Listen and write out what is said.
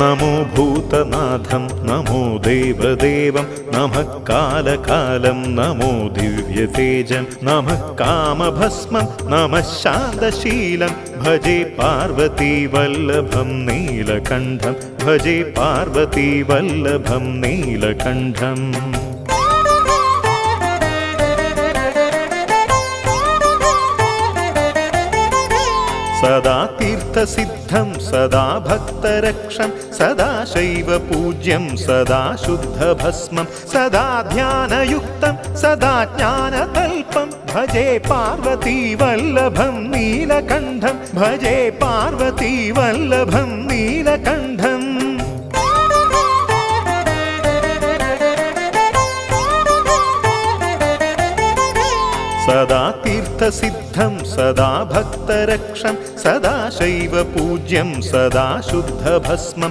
നമോ ഭൂതനാഥം നമോ ദേവദേവം നമഃ നമോ ദിവ്യതേജം നമ കാമഭസ്മം നമഃ ശാന്തശീലം. ഭജേ പാർവതി വല്ലഭം നീലകണ്ഠം ഭജേ പാർവതി വല്ലഭം നീലകണ്ഠം. സദാ തീർത്ഥസിദ്ധം സദാ ഭക്തരക്ഷം സദാ ശൈവപൂജ്യം സദാ ശുദ്ധഭസ്മം സദാ ധ്യാനയുക്തം സദാ ജ്ഞാനതൽപം ഭജേ പാർവതി വല്ലഭം നീലകണ്ഠം. ഭജേ പാർവതി വല്ലഭം നീലകണ്ഠം. സദാ തീർത്ഥസിദ്ധം സദാ ഭക്തരക്ഷം സദാ ശൈവപൂജ്യം സദാ ശുദ്ധഭസ്മം